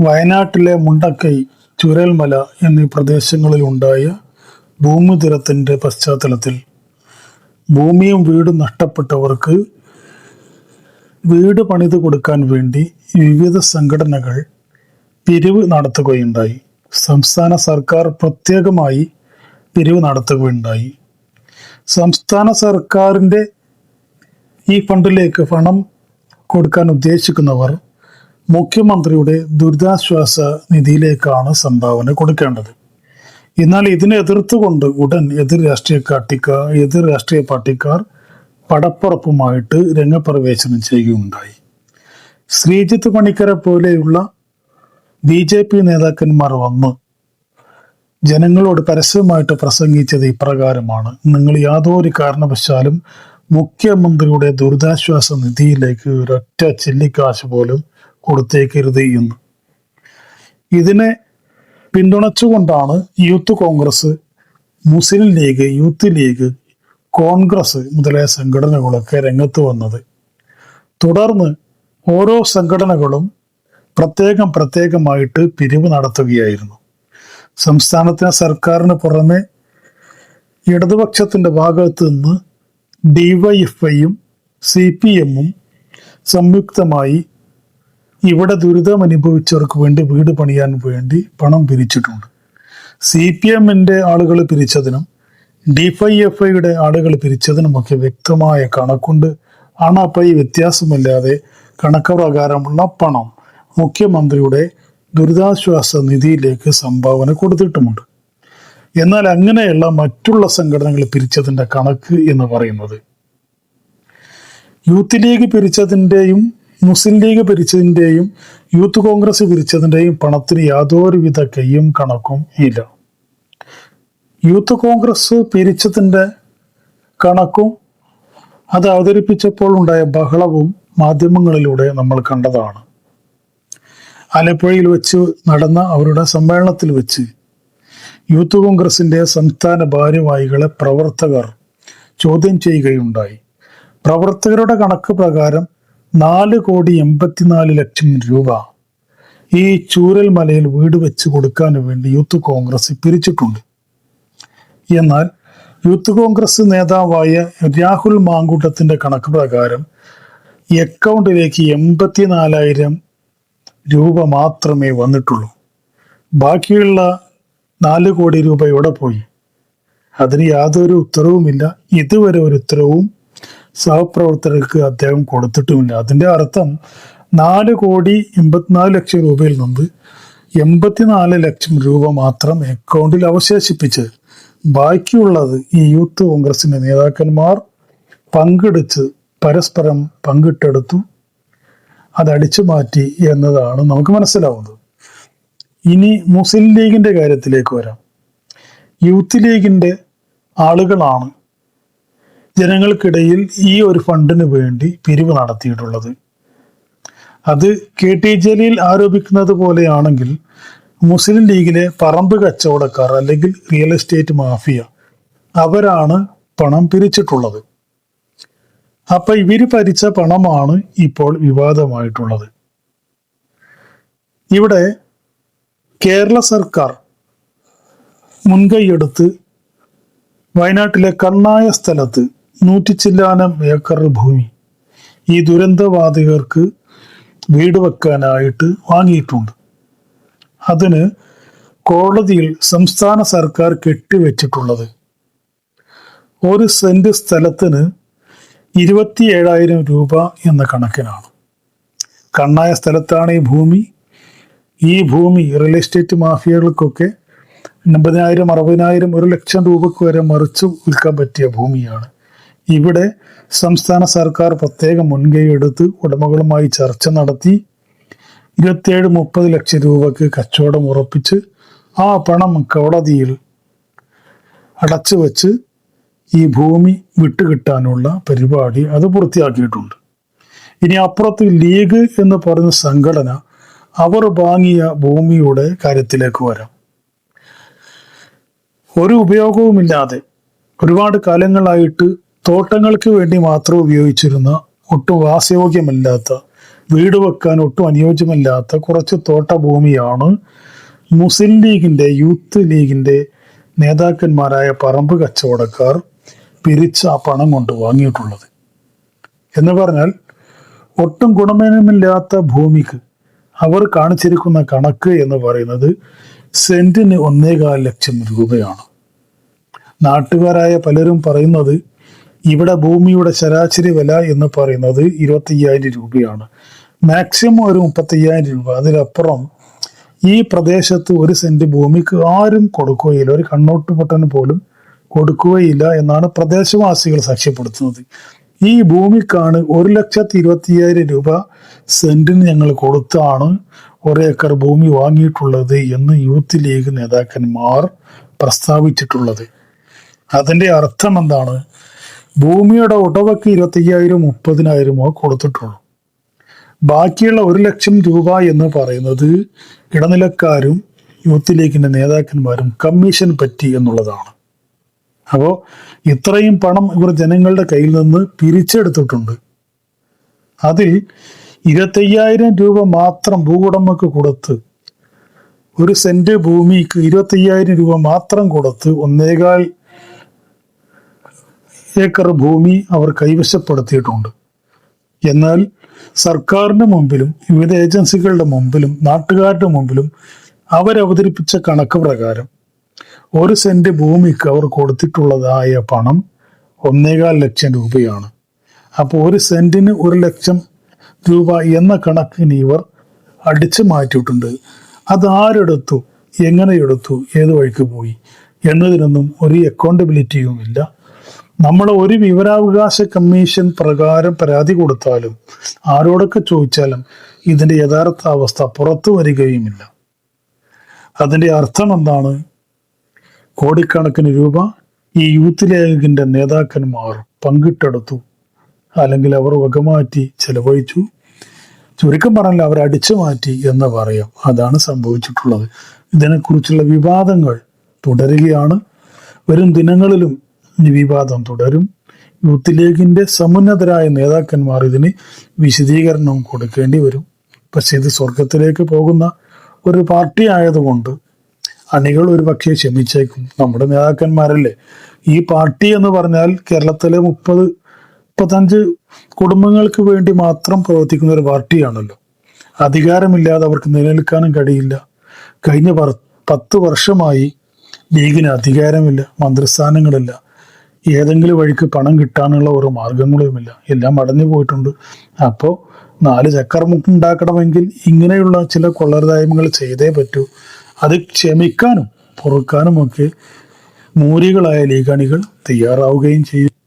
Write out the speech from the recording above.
വയനാട്ടിലെ മുണ്ടക്കൈ ചുരൽമല എന്നീ പ്രദേശങ്ങളിലുണ്ടായ ഭൂമിതിരത്തിന്റെ പശ്ചാത്തലത്തിൽ ഭൂമിയും വീടും നഷ്ടപ്പെട്ടവർക്ക് വീട് പണിത് കൊടുക്കാൻ വേണ്ടി വിവിധ സംഘടനകൾ പിരിവ് നടത്തുകയുണ്ടായി. സംസ്ഥാന സർക്കാർ പ്രത്യേകമായി പിരിവ് നടത്തുകയുണ്ടായി. സംസ്ഥാന സർക്കാരിന്റെ ഈ ഫണ്ടിലേക്ക് പണം കൊടുക്കാൻ ഉദ്ദേശിക്കുന്നവർ മുഖ്യമന്ത്രിയുടെ ദുരിതാശ്വാസ നിധിയിലേക്കാണ് സംഭാവന കൊടുക്കേണ്ടത്. എന്നാൽ ഇതിനെ എതിർത്തുകൊണ്ട് ഉടൻ എതിർ രാഷ്ട്രീയ കാട്ടിക്കാർ എതിർ രാഷ്ട്രീയ പാർട്ടിക്കാർ പടപ്പുറപ്പുമായിട്ട് രംഗപ്രവേശനം ചെയ്യുകയുണ്ടായി. ശ്രീജിത്ത് പണിക്കരെ പോലെയുള്ള ബി ജെ പി നേതാക്കന്മാർ വന്ന് ജനങ്ങളോട് പരസ്യമായിട്ട് പ്രസംഗിച്ചത് ഇപ്രകാരമാണ്. നിങ്ങൾ യാതൊരു കാരണവശാലും മുഖ്യമന്ത്രിയുടെ ദുരിതാശ്വാസ നിധിയിലേക്ക് ഒരൊറ്റ ചില്ലിക്കാശ് പോലും കൊടുത്തേക്കരുത് എന്ന്. ഇതിനെ പിന്തുണച്ചുകൊണ്ടാണ് യൂത്ത് കോൺഗ്രസ് മുസ്ലിം ലീഗ് യൂത്ത് ലീഗ് കോൺഗ്രസ് മുതലായ സംഘടനകളൊക്കെ രംഗത്ത് വന്നത്. തുടർന്ന് ഓരോ സംഘടനകളും പ്രത്യേകം പ്രത്യേകമായിട്ട് പിരിവ് നടത്തുകയായിരുന്നു. സംസ്ഥാനത്തിന് സർക്കാരിന് പുറമെ ഇടതുപക്ഷത്തിന്റെ ഭാഗത്ത് നിന്ന് ഡിവൈഎഫ്ഐയും സി പി എമ്മും സംയുക്തമായി ഇവിടെ ദുരിതം അനുഭവിച്ചവർക്ക് വേണ്ടി വീട് പണിയാൻ വേണ്ടി പണം പിരിച്ചിട്ടുണ്ട്. സി പി എമ്മിന്റെ ആളുകൾ പിരിച്ചതിനും ഡിവൈഎഫ്ഐയുടെ ആളുകൾ പിരിച്ചതിനും ഒക്കെ വ്യക്തമായ കണക്കുണ്ട്. അണപ്പൈ വ്യത്യാസമില്ലാതെ കണക്ക് പ്രകാരമുള്ള പണം മുഖ്യമന്ത്രിയുടെ ദുരിതാശ്വാസ നിധിയിലേക്ക് സംഭാവന കൊടുത്തിട്ടുമുണ്ട്. എന്നാൽ അങ്ങനെയുള്ള മറ്റുള്ള സംഘടനകൾ പിരിച്ചതിന്റെ കണക്ക് എന്ന് പറയുന്നത് യൂത്ത് ലീഗ് പിരിച്ചതിന്റെയും മുസ്ലിം ലീഗ് പിരിച്ചതിന്റെയും യൂത്ത് കോൺഗ്രസ് പിരിച്ചതിന്റെയും പണത്തിന് യാതൊരുവിധ കയ്യും കണക്കും ഇല്ല. യൂത്ത് കോൺഗ്രസ് പിരിച്ചതിന്റെ കണക്കും അത് അവതരിപ്പിച്ചപ്പോൾ ഉണ്ടായ ബഹളവും മാധ്യമങ്ങളിലൂടെ നമ്മൾ കണ്ടതാണ്. ആലപ്പുഴയിൽ വെച്ച് നടന്ന അവരുടെ സമ്മേളനത്തിൽ വെച്ച് യൂത്ത് കോൺഗ്രസിന്റെ സംസ്ഥാന ഭാരവാഹികളെ പ്രവർത്തകർ ചോദ്യം ചെയ്യുകയുണ്ടായി. പ്രവർത്തകരുടെ കണക്ക് പ്രകാരം നാല് കോടി എൺപത്തിനാല് ലക്ഷം രൂപ ഈ ചൂരൽ മലയിൽ വീട് വെച്ച് കൊടുക്കാൻ വേണ്ടി യൂത്ത് കോൺഗ്രസ് പിരിച്ചിട്ടുണ്ട്. എന്നാൽ യൂത്ത് കോൺഗ്രസ് നേതാവായ രാഹുൽ മാങ്കൂട്ടത്തിന്റെ കണക്ക് പ്രകാരം അക്കൗണ്ടിലേക്ക് എൺപത്തിനാലായിരം രൂപ മാത്രമേ വന്നിട്ടുള്ളൂ. ബാക്കിയുള്ള നാല് കോടി രൂപ എവിടെ പോയി? അതിന് യാതൊരു ഉത്തരവുമില്ല. ഇതുവരെ ഒരു ഉത്തരവും സഹപ്രവർത്തകർക്ക് അദ്ദേഹം കൊടുത്തിട്ടുമില്ല. അതിന്റെ അർത്ഥം നാല് കോടി എൺപത്തിനാല് ലക്ഷം രൂപയിൽ നിന്ന് എൺപത്തിനാല് ലക്ഷം രൂപ മാത്രം അക്കൗണ്ടിൽ അവശേഷിപ്പിച്ച് ബാക്കിയുള്ളത് ഈ യൂത്ത് കോൺഗ്രസിന്റെ നേതാക്കന്മാർ പങ്കെടുത്ത് പരസ്പരം പങ്കിട്ടെടുത്തു. അത് അടിച്ചു മാറ്റി എന്നതാണ് നമുക്ക് മനസ്സിലാവുന്നത്. ഇനി മുസ്ലിം ലീഗിന്റെ കാര്യത്തിലേക്ക് വരാം. യൂത്ത് ലീഗിന്റെ ആളുകളാണ് ജനങ്ങൾക്കിടയിൽ ഈ ഒരു ഫണ്ടിന് വേണ്ടി പിരിവ് നടത്തിയിട്ടുള്ളത്. അത് കെ ടി ജലീൽ ആരോപിക്കുന്നത് പോലെയാണെങ്കിൽ മുസ്ലിം ലീഗിലെ പറമ്പ് കച്ചവടക്കാർ അല്ലെങ്കിൽ റിയൽ എസ്റ്റേറ്റ് മാഫിയ അവരാണ് പണം പിരിച്ചിട്ടുള്ളത്. അപ്പൊ ഇവർ ഭരിച്ച പണമാണ് ഇപ്പോൾ വിവാദമായിട്ടുള്ളത്. ഇവിടെ കേരള സർക്കാർ മുൻകൈയെടുത്ത് വയനാട്ടിലെ കണ്ണായ സ്ഥലത്ത് നൂറ്റി ചില്ലാനം ഏക്കർ ഭൂമി ഈ ദുരന്തബാധിതർക്ക് വീട് വെക്കാനായിട്ട് വാങ്ങിയിട്ടുണ്ട്. അതിന് കോടതിയിൽ സംസ്ഥാന സർക്കാർ കെട്ടിവെച്ചിട്ടുള്ളത്. ഒരു സെന്റ് സ്ഥലത്തിന് ഇരുപത്തി ഏഴായിരം രൂപ എന്ന കണക്കിനാണ്. കണ്ണായ സ്ഥലത്താണ് ഈ ഭൂമി. ഈ ഭൂമി റിയൽ എസ്റ്റേറ്റ് മാഫിയകൾക്കൊക്കെ എൺപതിനായിരം അറുപതിനായിരം ഒരു ലക്ഷം രൂപക്ക് വരെ മറിച്ച് വിൽക്കാൻ പറ്റിയ ഭൂമിയാണ്. ഇവിടെ സംസ്ഥാന സർക്കാർ പ്രത്യേക മുൻകൈ എടുത്ത് ഉടമകളുമായി ചർച്ച നടത്തി ഇരുപത്തിയേഴ് മുപ്പത് ലക്ഷം രൂപക്ക് കച്ചവടം ഉറപ്പിച്ച് ആ പണം കോടതിയിൽ അടച്ചു വച്ച് ഈ ഭൂമി വിട്ടുകിട്ടാനുള്ള പരിപാടി അത് പൂർത്തിയാക്കിയിട്ടുണ്ട്. ഇനി അപ്പുറത്ത് ലീഗ് എന്ന് പറയുന്ന സംഘടന അവർ വാങ്ങിയ ഭൂമിയുടെ കാര്യത്തിലേക്ക് വരാം. ഒരു ഉപയോഗവുമില്ലാതെ ഒരുപാട് കാലങ്ങളായിട്ട് തോട്ടങ്ങൾക്ക് വേണ്ടി മാത്രം ഉപയോഗിച്ചിരുന്ന ഒട്ടും വാസയോഗ്യമല്ലാത്ത വീട് വെക്കാൻ ഒട്ടും അനുയോജ്യമല്ലാത്ത കുറച്ച് തോട്ടഭൂമിയാണ് മുസ്ലിം ലീഗിന്റെ യൂത്ത് ലീഗിന്റെ നേതാക്കന്മാരായ പറമ്പ് കച്ചവടക്കാർ പിരിച്ച ആ പണം കൊണ്ട് വാങ്ങിയിട്ടുള്ളത്. എന്ന് പറഞ്ഞാൽ ഒട്ടും ഗുണമേന്മയില്ലാത്ത ഭൂമിക്ക് അവർ കാണിച്ചിരിക്കുന്ന കണക്ക് എന്ന് പറയുന്നത് സെന്റിന് ഒന്നേകാൽ ലക്ഷം രൂപയാണ്. നാട്ടുകാരായ പലരും പറയുന്നത് ഇവിടെ ഭൂമിയുടെ ശരാശരി വില എന്ന് പറയുന്നത് ഇരുപത്തയ്യായിരം രൂപയാണ്. മാക്സിമം ഒരു മുപ്പത്തയ്യായിരം രൂപ. അതിലപ്പുറം ഈ പ്രദേശത്ത് ഒരു സെന്റ് ഭൂമിക്ക് ആരും കൊടുക്കുകയില്ല. ഒരു കണ്ണോട്ട് പൊട്ടന് പോലും കൊടുക്കുകയില്ല എന്നാണ് പ്രദേശവാസികൾ സാക്ഷ്യപ്പെടുത്തുന്നത്. ഈ ഭൂമിക്കാണ് ഒരു ലക്ഷത്തി ഇരുപത്തിയ്യായിരം രൂപ സെന്റിന് ഞങ്ങൾ കൊടുത്താണ് ഒരേക്കർ ഭൂമി വാങ്ങിയിട്ടുള്ളത് എന്ന് യൂത്ത് ലീഗ് നേതാക്കന്മാർ പ്രസ്താവിച്ചിട്ടുള്ളത്. അതിന്റെ അർത്ഥം എന്താണ്? ഭൂമിയുടെ ഉടവക്ക് ഇരുപത്തയ്യായിരം മുപ്പതിനായിരമോ കൊടുത്തിട്ടുള്ളൂ. ബാക്കിയുള്ള ഒരു ലക്ഷം രൂപ എന്ന് പറയുന്നത് ഇടനിലക്കാരും യൂത്ത് ലീഗിന്റെ നേതാക്കന്മാരും കമ്മീഷൻ പറ്റി എന്നുള്ളതാണ്. അപ്പോൾ ഇത്രയും പണം ഇവർ ജനങ്ങളുടെ കയ്യിൽ നിന്ന് പിരിച്ചെടുത്തിട്ടുണ്ട്. അതിൽ ഇരുപത്തയ്യായിരം രൂപ മാത്രം ഭൂവുടമക്ക് കൊടുത്ത് ഒരു സെന്റ് ഭൂമിക്ക് ഇരുപത്തയ്യായിരം രൂപ മാത്രം കൊടുത്ത് ഒന്നേകാൽ ഏക്കർ ഭൂമി അവർ കൈവശപ്പെടുത്തിയിട്ടുണ്ട്. എന്നാൽ സർക്കാരിന് മുമ്പിലും വിവിധ ഏജൻസികളുടെ മുമ്പിലും നാട്ടുകാരുടെ മുമ്പിലും അവരവതരിപ്പിച്ച കണക്ക് പ്രകാരം ഒരു സെന്റ് ഭൂമിക്ക് അവർ കൊടുത്തിട്ടുള്ളതായ പണം ഒന്നേകാൽ ലക്ഷം രൂപയാണ്. അപ്പോൾ ഒരു സെന്റിന് ഒരു ലക്ഷം രൂപ എന്ന കണക്കിന് ഇവർ അടിച്ചു മാറ്റിയിട്ടുണ്ട്. അത് ആരെടുത്തു? എങ്ങനെ എടുത്തു? ഏത് വഴിക്ക് പോയി? എന്നതിനൊന്നും ഒരു അക്കൗണ്ടബിലിറ്റിയും ഇല്ല നമ്മൾ ഒരു വിവരാവകാശ കമ്മീഷൻ പ്രകാരം പരാതി കൊടുത്താലും ആരോടൊക്കെ ചോദിച്ചാലും ഇതിന്റെ യഥാർത്ഥ അവസ്ഥ പുറത്തു വരികയുമില്ല. അതിന്റെ അർത്ഥം എന്താണ്? കോടിക്കണക്കിന് രൂപ ഈ യൂത്ത് ലീഗിന്റെ നേതാക്കന്മാർ പങ്കിട്ടെടുത്തു. അല്ലെങ്കിൽ അവർ വകമാറ്റി ചെലവഴിച്ചു. ചുരുക്കം പറഞ്ഞാൽ അവർ അടിച്ചു മാറ്റി എന്ന് പറയാം. അതാണ് സംഭവിച്ചിട്ടുള്ളത്. ഇതിനെക്കുറിച്ചുള്ള വിവാദങ്ങൾ തുടരുകയാണ്. വരും ദിനങ്ങളിലും ഈ വിവാദം തുടരും. യൂത്ത് ലീഗിന്റെ സമുന്നതരായ നേതാക്കന്മാർ ഇതിന് വിശദീകരണം കൊടുക്കേണ്ടി വരും. പക്ഷെ ഇത് സ്വർഗത്തിലേക്ക് പോകുന്ന ഒരു പാർട്ടി ആയതുകൊണ്ട് അണികൾ ഒരു പക്ഷേ ക്ഷമിച്ചേക്കും. നമ്മുടെ നേതാക്കന്മാരല്ലേ? ഈ പാർട്ടി എന്ന് പറഞ്ഞാൽ കേരളത്തിലെ മുപ്പത് മുപ്പത്തഞ്ച് കുടുംബങ്ങൾക്ക് വേണ്ടി മാത്രം പ്രവർത്തിക്കുന്ന ഒരു പാർട്ടിയാണല്ലോ. അധികാരമില്ലാതെ അവർക്ക് നിലനിൽക്കാനും കഴിയില്ല. കഴിഞ്ഞ പത്ത് വർഷമായി ലീഗിന് അധികാരമില്ല മന്ത്രിസ്ഥാനങ്ങളില്ല. ഏതെങ്കിലും വഴിക്ക് പണം കിട്ടാനുള്ള ഒരു മാർഗങ്ങളുമില്ല. എല്ലാം അടഞ്ഞു പോയിട്ടുണ്ട്. അപ്പോൾ നാല് ചക്കർമുക്ക് ഇങ്ങനെയുള്ള ചില കൊള്ളരുതായ്മകൾ ചെയ്തേ പറ്റൂ. അത് ക്ഷമിക്കാനും പൊറുക്കാനും ഒക്കെ മൂരികളായ ലീഗണികൾ തയ്യാറാവുകയും ചെയ്യും.